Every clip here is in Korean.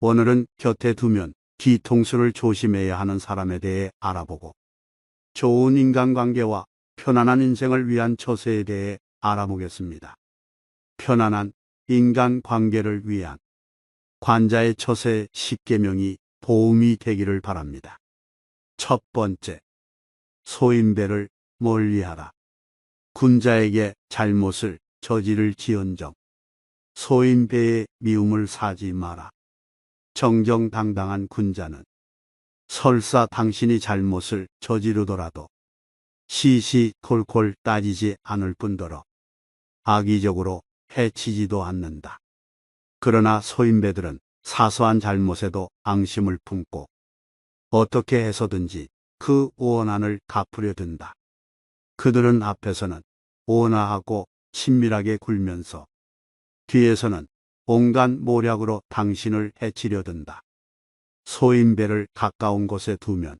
오늘은 곁에 두면 뒤통수를 조심해야 하는 사람에 대해 알아보고 좋은 인간관계와 편안한 인생을 위한 처세에 대해 알아보겠습니다. 편안한 인간관계를 위한 관자의 처세 10계명이 도움이 되기를 바랍니다. 첫 번째, 소인배를 멀리하라. 군자에게 잘못을 저지를 지언정 소인배의 미움을 사지 마라. 정정당당한 군자는 설사 당신이 잘못을 저지르더라도 시시콜콜 따지지 않을 뿐더러 악의적으로 해치지도 않는다. 그러나 소인배들은 사소한 잘못에도 앙심을 품고 어떻게 해서든지 그 원한을 갚으려 든다. 그들은 앞에서는 온화하고 친밀하게 굴면서 뒤에서는 온갖 모략으로 당신을 해치려 든다. 소인배를 가까운 곳에 두면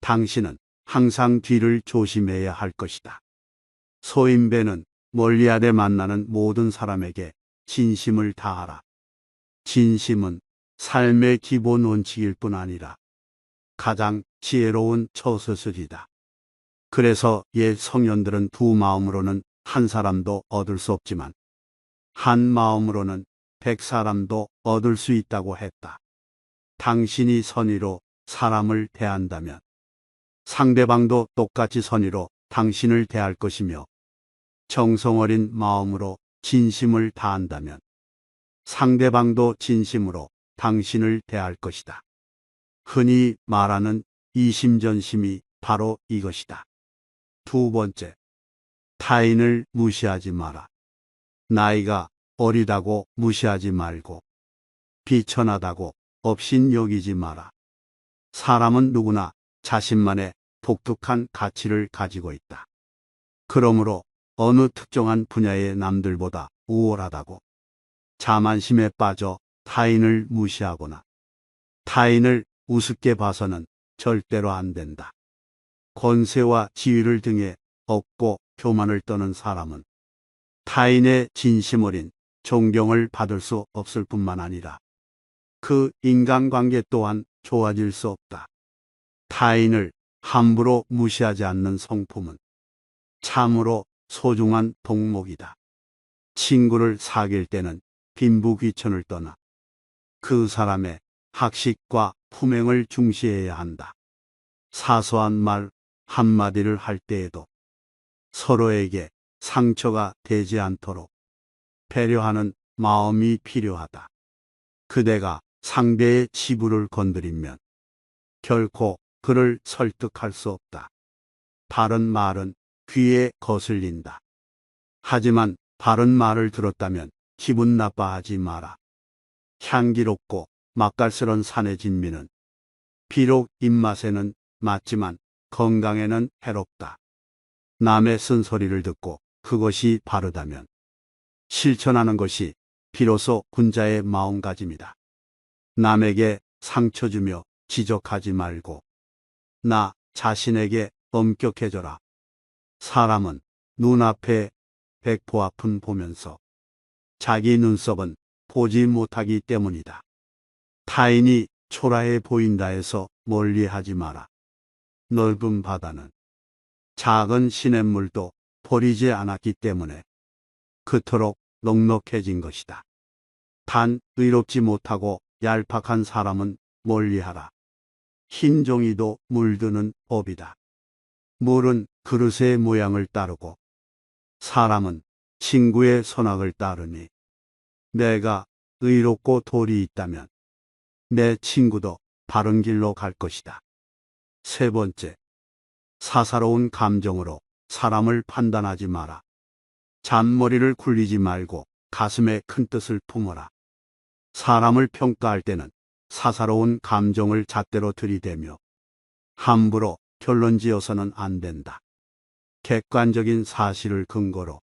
당신은 항상 뒤를 조심해야 할 것이다. 소인배는 멀리하되 만나는 모든 사람에게 진심을 다하라. 진심은 삶의 기본 원칙일 뿐 아니라 가장 지혜로운 처서술이다. 그래서 옛 성현들은 두 마음으로는 한 사람도 얻을 수 없지만 한 마음으로는 백 사람도 얻을 수 있다고 했다. 당신이 선의로 사람을 대한다면 상대방도 똑같이 선의로 당신을 대할 것이며 정성 어린 마음으로 진심을 다한다면 상대방도 진심으로 당신을 대할 것이다. 흔히 말하는 이심전심이 바로 이것이다. 두 번째, 타인을 무시하지 마라. 나이가 어리다고 무시하지 말고 비천하다고 업신 여기지 마라. 사람은 누구나 자신만의 독특한 가치를 가지고 있다. 그러므로 어느 특정한 분야의 남들보다 우월하다고 자만심에 빠져 타인을 무시하거나 타인을 우습게 봐서는 절대로 안 된다. 권세와 지위를 등에 얻고 교만을 떠는 사람은 타인의 진심 어린 존경을 받을 수 없을 뿐만 아니라 그 인간관계 또한 좋아질 수 없다. 타인을 함부로 무시하지 않는 성품은 참으로 소중한 덕목이다. 친구를 사귈 때는 빈부귀천을 떠나 그 사람의 학식과 품행을 중시해야 한다. 사소한 말 한마디를 할 때에도 서로에게 상처가 되지 않도록 배려하는 마음이 필요하다. 그대가 상대의 치부를 건드리면 결코 그를 설득할 수 없다. 바른 말은 귀에 거슬린다. 하지만 바른 말을 들었다면 기분 나빠하지 마라. 향기롭고 맛깔스런 산의 진미는 비록 입맛에는 맞지만 건강에는 해롭다. 남의 쓴소리를 듣고 그것이 바르다면 실천하는 것이 비로소 군자의 마음가짐이다. 남에게 상처 주며 지적하지 말고 나 자신에게 엄격해져라. 사람은 눈앞에 백포 앞은 보면서 자기 눈썹은 보지 못하기 때문이다. 타인이 초라해 보인다 해서 멀리 하지 마라. 넓은 바다는 작은 시냇물도 버리지 않았기 때문에 그토록 넉넉해진 것이다. 단 의롭지 못하고 얄팍한 사람은 멀리하라. 흰 종이도 물드는 법이다. 물은 그릇의 모양을 따르고 사람은 친구의 선악을 따르니 내가 의롭고 돌이 있다면 내 친구도 바른 길로 갈 것이다. 세 번째, 사사로운 감정으로 사람을 판단하지 마라. 잔머리를 굴리지 말고 가슴에 큰 뜻을 품어라. 사람을 평가할 때는 사사로운 감정을 잣대로 들이대며 함부로 결론 지어서는 안 된다. 객관적인 사실을 근거로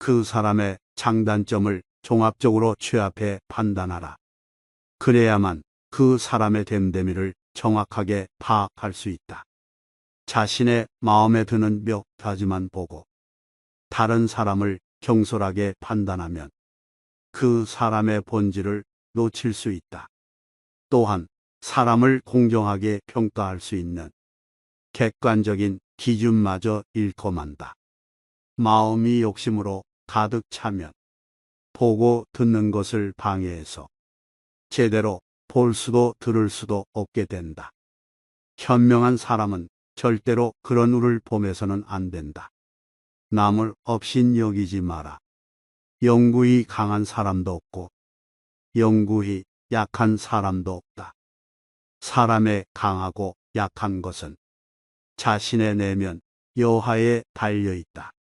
그 사람의 장단점을 종합적으로 취합해 판단하라. 그래야만 그 사람의 됨됨이를 정확하게 파악할 수 있다. 자신의 마음에 드는 몇 가지만 보고 다른 사람을 경솔하게 판단하면 그 사람의 본질을 놓칠 수 있다. 또한 사람을 공정하게 평가할 수 있는 객관적인 기준마저 잃고 만다. 마음이 욕심으로 가득 차면 보고 듣는 것을 방해해서 제대로 볼 수도 들을 수도 없게 된다. 현명한 사람은 절대로 그런 우를 보면서는 안 된다. 남을 없인 여기지 마라. 영구히 강한 사람도 없고 영구히 약한 사람도 없다. 사람의 강하고 약한 것은 자신의 내면 여하에 달려 있다.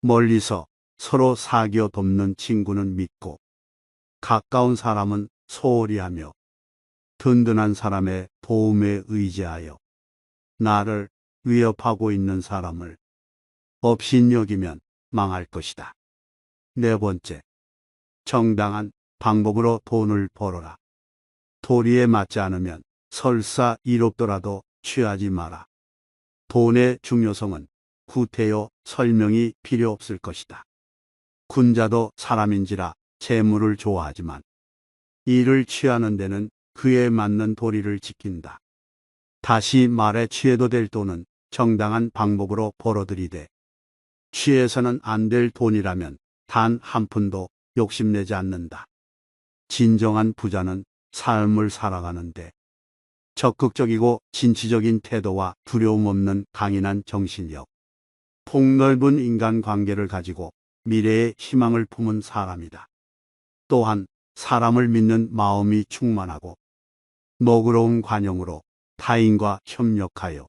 멀리서 서로 사겨 돕는 친구는 믿고 가까운 사람은 소홀히 하며 든든한 사람의 도움에 의지하여 나를 위협하고 있는 사람을 업신여기면 망할 것이다. 네 번째, 정당한 방법으로 돈을 벌어라. 도리에 맞지 않으면 설사 이롭더라도 취하지 마라. 돈의 중요성은 구태여 설명이 필요 없을 것이다. 군자도 사람인지라 재물을 좋아하지만 이를 취하는 데는 그에 맞는 도리를 지킨다. 다시 말해 취해도 될 돈은 정당한 방법으로 벌어들이되 취해서는 안 될 돈이라면 단 한 푼도 욕심내지 않는다. 진정한 부자는 삶을 살아가는데 적극적이고 진취적인 태도와 두려움 없는 강인한 정신력, 폭넓은 인간관계를 가지고 미래의 희망을 품은 사람이다. 또한 사람을 믿는 마음이 충만하고 너그러운 관용으로 타인과 협력하여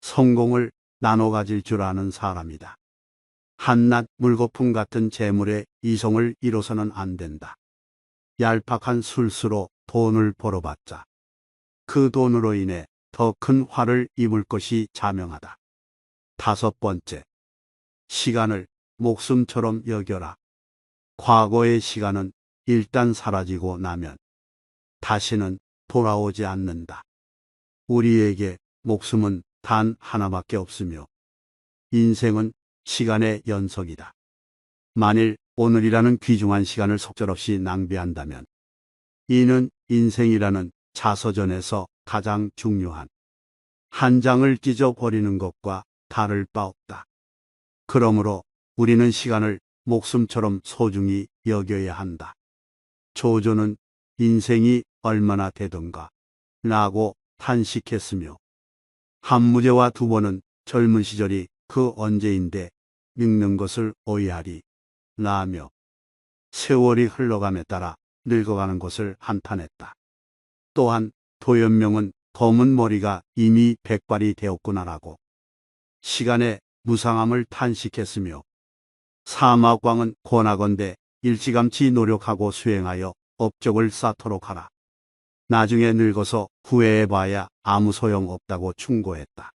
성공을 나눠 가질 줄 아는 사람이다. 한낱 물거품 같은 재물에 이성을 잃어서는 안 된다. 얄팍한 술수로 돈을 벌어봤자 그 돈으로 인해 더 큰 화를 입을 것이 자명하다. 다섯 번째, 시간을 목숨처럼 여겨라. 과거의 시간은 일단 사라지고 나면 다시는 돌아오지 않는다. 우리에게 목숨은 단 하나밖에 없으며 인생은 시간의 연속이다. 만일 오늘이라는 귀중한 시간을 속절없이 낭비한다면 이는 인생이라는 자서전에서 가장 중요한 한 장을 찢어버리는 것과 다를 바 없다. 그러므로 우리는 시간을 목숨처럼 소중히 여겨야 한다. 조조는 인생이 얼마나 되던가 라고 탄식했으며 한무제와 두번은 젊은 시절이 그 언제인데 읽는 것을 오해하리 라며 세월이 흘러감에 따라 늙어가는 것을 한탄했다. 또한 도연명은 검은 머리가 이미 백발이 되었구나라고 시간의 무상함을 탄식했으며 사마광은 권하건대 일찌감치 노력하고 수행하여 업적을 쌓도록 하라. 나중에 늙어서 후회해봐야 아무 소용 없다고 충고했다.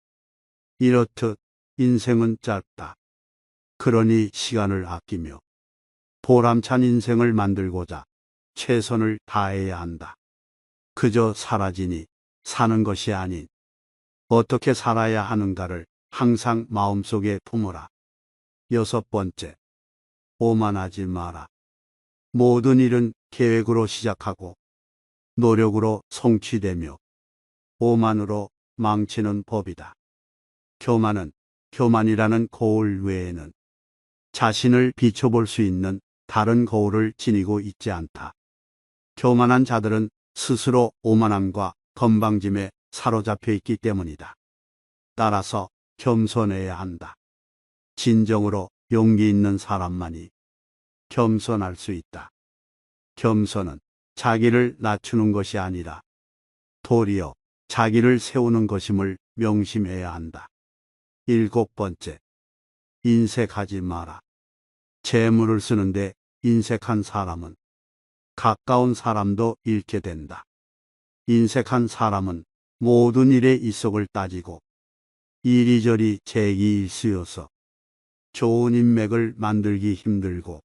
이렇듯 인생은 짧다. 그러니 시간을 아끼며 보람찬 인생을 만들고자 최선을 다해야 한다. 그저 사라지니 사는 것이 아닌 어떻게 살아야 하는가를 항상 마음속에 품어라. 여섯 번째, 오만하지 마라. 모든 일은 계획으로 시작하고 노력으로 성취되며 오만으로 망치는 법이다. 교만은 교만이라는 거울 외에는 자신을 비춰볼 수 있는 다른 거울을 지니고 있지 않다. 교만한 자들은 스스로 오만함과 건방짐에 사로잡혀 있기 때문이다. 따라서 겸손해야 한다. 진정으로 용기 있는 사람만이 겸손할 수 있다. 겸손은 자기를 낮추는 것이 아니라 도리어 자기를 세우는 것임을 명심해야 한다. 일곱 번째, 인색하지 마라. 재물을 쓰는데 인색한 사람은 가까운 사람도 잃게 된다. 인색한 사람은 모든 일의 이속을 따지고 이리저리 재기일수여서 좋은 인맥을 만들기 힘들고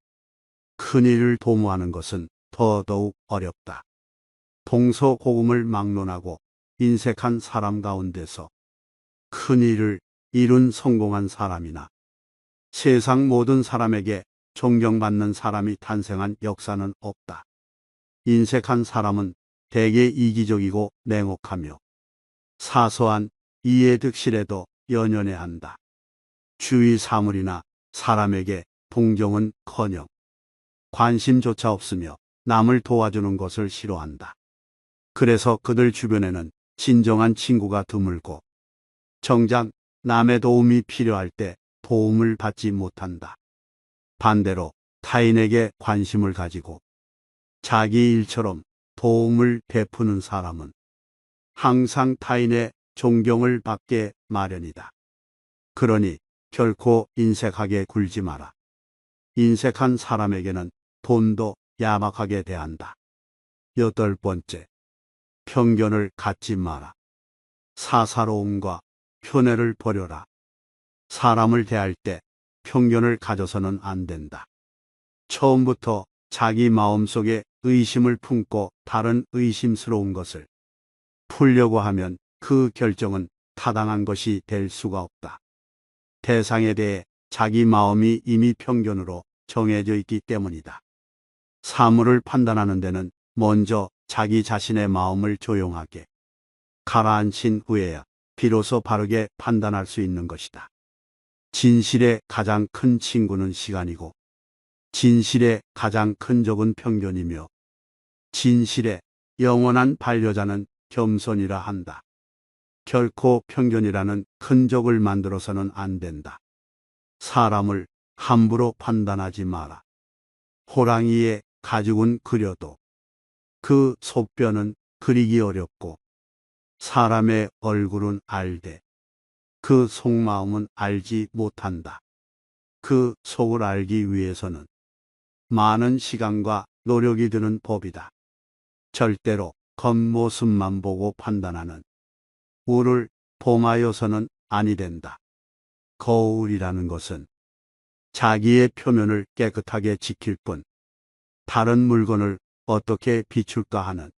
큰 일을 도모하는 것은 더더욱 어렵다. 동서고금을 막론하고 인색한 사람 가운데서 큰 일을 이룬 성공한 사람이나 세상 모든 사람에게 존경받는 사람이 탄생한 역사는 없다. 인색한 사람은 대개 이기적이고 냉혹하며 사소한 이해득실에도 연연해한다. 주위 사물이나 사람에게 동정은커녕 관심조차 없으며 남을 도와주는 것을 싫어한다. 그래서 그들 주변에는 진정한 친구가 드물고 정작 남의 도움이 필요할 때 도움을 받지 못한다. 반대로 타인에게 관심을 가지고 자기 일처럼 도움을 베푸는 사람은 항상 타인의 존경을 받게 마련이다. 그러니 결코 인색하게 굴지 마라. 인색한 사람에게는 돈도 야박하게 대한다. 여덟 번째, 편견을 갖지 마라. 사사로움과 편애를 버려라. 사람을 대할 때 편견을 가져서는 안 된다. 처음부터 자기 마음속에 의심을 품고 다른 의심스러운 것을 풀려고 하면 그 결정은 타당한 것이 될 수가 없다. 대상에 대해 자기 마음이 이미 편견으로 정해져 있기 때문이다. 사물을 판단하는 데는 먼저 자기 자신의 마음을 조용하게 가라앉힌 후에야 비로소 바르게 판단할 수 있는 것이다. 진실의 가장 큰 친구는 시간이고, 진실의 가장 큰 적은 편견이며, 진실의 영원한 반려자는 겸손이라 한다. 결코 편견이라는 큰 적을 만들어서는 안 된다. 사람을 함부로 판단하지 마라. 호랑이의 가죽은 그려도 그 속뼈는 그리기 어렵고 사람의 얼굴은 알되 그 속마음은 알지 못한다. 그 속을 알기 위해서는 많은 시간과 노력이 드는 법이다. 절대로 겉모습만 보고 판단하는 우를 봉하여서는 아니 된다. 거울이라는 것은 자기의 표면을 깨끗하게 지킬 뿐 다른 물건을 어떻게 비출까 하는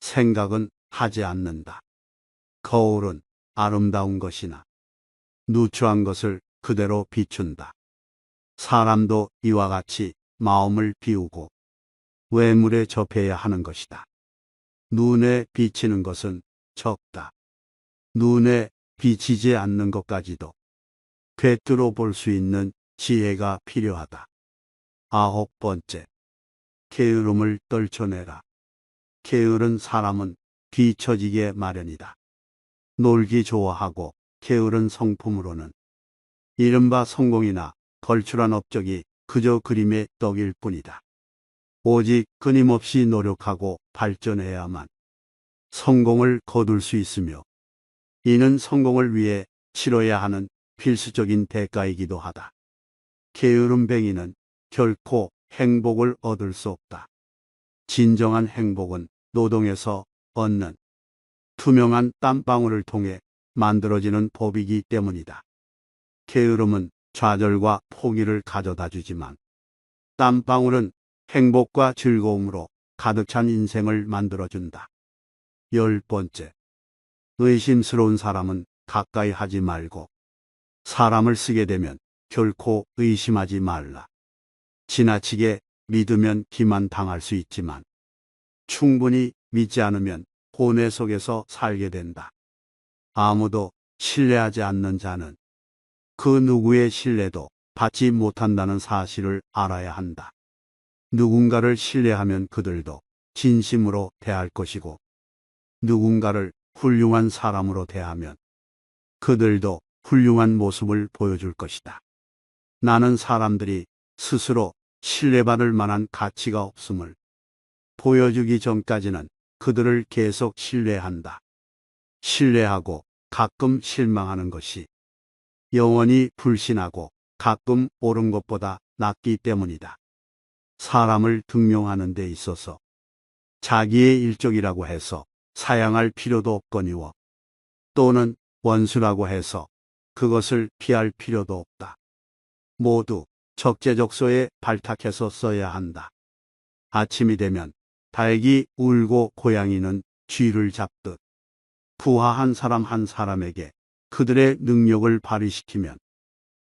생각은 하지 않는다. 거울은 아름다운 것이나 누추한 것을 그대로 비춘다. 사람도 이와 같이 마음을 비우고 외물에 접해야 하는 것이다. 눈에 비치는 것은 적다. 눈에 비치지 않는 것까지도 꿰뚫어 볼 수 있는 지혜가 필요하다. 아홉 번째, 게으름을 떨쳐내라. 게으른 사람은 뒤처지게 마련이다. 놀기 좋아하고 게으른 성품으로는 이른바 성공이나 걸출한 업적이 그저 그림의 떡일 뿐이다. 오직 끊임없이 노력하고 발전해야만 성공을 거둘 수 있으며 이는 성공을 위해 치러야 하는 필수적인 대가이기도 하다. 게으름뱅이는 결코 행복을 얻을 수 없다. 진정한 행복은 노동에서 얻는 투명한 땀방울을 통해 만들어지는 법이기 때문이다. 게으름은 좌절과 포기를 가져다 주지만 땀방울은 행복과 즐거움으로 가득 찬 인생을 만들어준다. 열 번째. 의심스러운 사람은 가까이 하지 말고 사람을 쓰게 되면 결코 의심하지 말라. 지나치게 믿으면 기만 당할 수 있지만 충분히 믿지 않으면 고뇌 속에서 살게 된다. 아무도 신뢰하지 않는 자는 그 누구의 신뢰도 받지 못한다는 사실을 알아야 한다. 누군가를 신뢰하면 그들도 진심으로 대할 것이고 누군가를 훌륭한 사람으로 대하면 그들도 훌륭한 모습을 보여줄 것이다. 나는 사람들이 스스로 신뢰받을 만한 가치가 없음을 보여주기 전까지는 그들을 계속 신뢰한다. 신뢰하고 가끔 실망하는 것이 영원히 불신하고 가끔 옳은 것보다 낫기 때문이다. 사람을 등용하는 데 있어서 자기의 일적이라고 해서 사양할 필요도 없거니와 또는 원수라고 해서 그것을 피할 필요도 없다. 모두 적재적소에 발탁해서 써야 한다. 아침이 되면 닭이 울고 고양이는 쥐를 잡듯 부하한 사람 한 사람에게 그들의 능력을 발휘시키면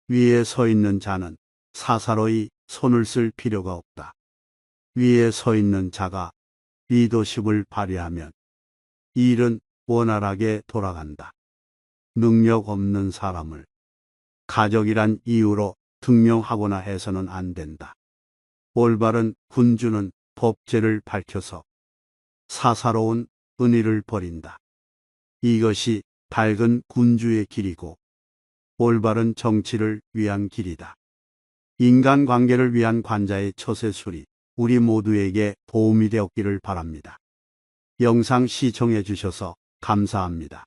위에 서 있는 자는 사사로이 손을 쓸 필요가 없다. 위에 서 있는 자가 리더십을 발휘하면 일은 원활하게 돌아간다. 능력 없는 사람을 가족이란 이유로 등명하거나 해서는 안 된다. 올바른 군주는 법제를 밝혀서 사사로운 은의를 버린다. 이것이 밝은 군주의 길이고 올바른 정치를 위한 길이다. 인간관계를 위한 관자의 처세술이 우리 모두에게 도움이 되었기를 바랍니다. 영상 시청해 주셔서 감사합니다.